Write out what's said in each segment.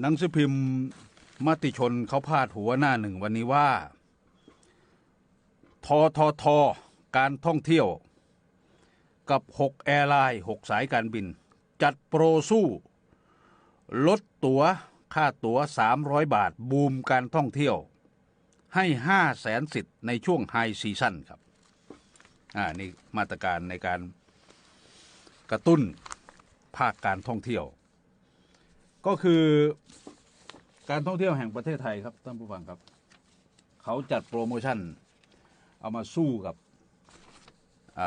หนังสือพิมพ์มติชนเขาพาดหัวหน้าหนึ่งวันนี้ว่าทททการท่องเที่ยว กับ 6 แอร์ไลน์6 สายการบิน จัดโปรสู้ ลดตั๋วค่าตั๋ว 300 บาท บูมการท่องเที่ยว ให้5แสนสิทธิ์ในช่วงไฮซีซั่นครับ อ่า นี่มาตรการในการกระตุ้นภาคการท่องเที่ยว ก็คือการท่องเที่ยวแห่งประเทศไทยครับท่านผู้ฟังครับ เขาจัดโปรโมชั่น เอามาสู้กับ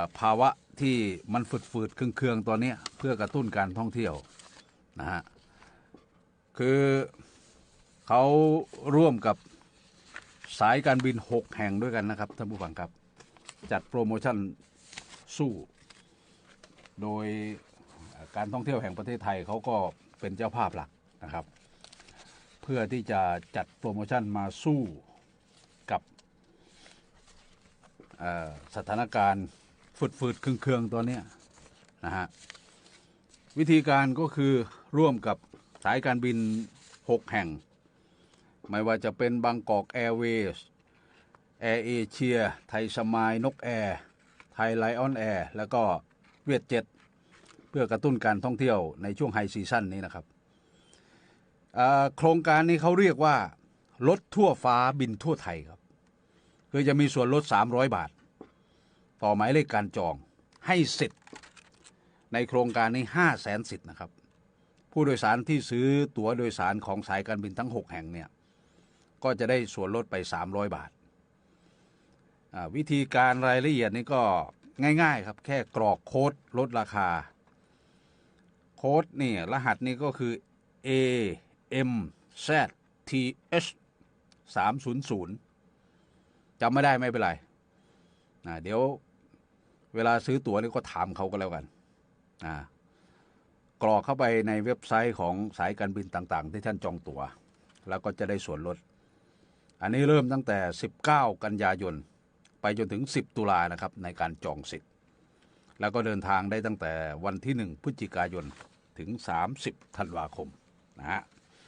าภาวะที่มันฝืดๆเคืองๆตอนนี้เพื่อกระตุ้นการท่องเที่ยวนะฮะคือเขาร่วมกับสายการบิน 6 แห่งด้วยกันนะครับท่านผู้ฟังครับ จัดโปรโมชั่นสู้ โดยการท่องเที่ยวแห่งประเทศไทยเขาก็ เป็นเจ้าภาพหลักนะครับ เพื่อที่จะจัดโปรโมชั่นมาสู้กับสถานการณ์ฝืดๆเคืองๆตัวเนี้ยนะฮะวิธีการก็คือร่วมกับสายการบิน 6 แห่ง ไม่ว่าจะเป็นบางกอกแอร์เวย์แอร์เอเชีย ไทยสมายนกแอร์ ไทยไลออนแอร์ แล้วก็เวียดเจ็ต เพื่อกระตุ้นการท่องเที่ยวในช่วงไฮซีซั่นนี้นะครับโครงการนี้เขาเรียกว่ารถทั่วฟ้าบินทั่วไทยครับ คือจะมีส่วนลด 300 บาท ต่อหมายเลขการจองให้สิทธิ์ในโครงการนี้ 5 0 0แสนสิทธิ์นะครับ ผู้โดยสารที่ซื้อตั๋วโดยสารของสายการบินทั้ง 6 แห่งเนี่ยก็จะได้ส่วนลดไป 300 บาทอ่าวิธีการรายละเอียดนี่ก็ง่ายๆครับ แค่กรอกโค้ดลดราคา โค้ดนี่รหัสนี่ก็คือ A M Z T H 300จำไม่ได้ไม่เป็นไรนะเดี๋ยวเวลาซื้อตั๋วนี่ก็ถามเขาก็แล้วกันนะกรอกเข้าไปในเว็บไซต์ของสายการบินต่าง ๆ ที่ท่านจองตั๋ว แล้วก็จะได้ส่วนลด อันนี้เริ่มตั้งแต่ 19 กันยายน ไปจนถึง 10 ตุลานะครับในการจองสิทธิ์ แล้วก็เดินทางได้ตั้งแต่วันที่ 1 พฤศจิกายนถึง 30 ธันวาคมนะฮะ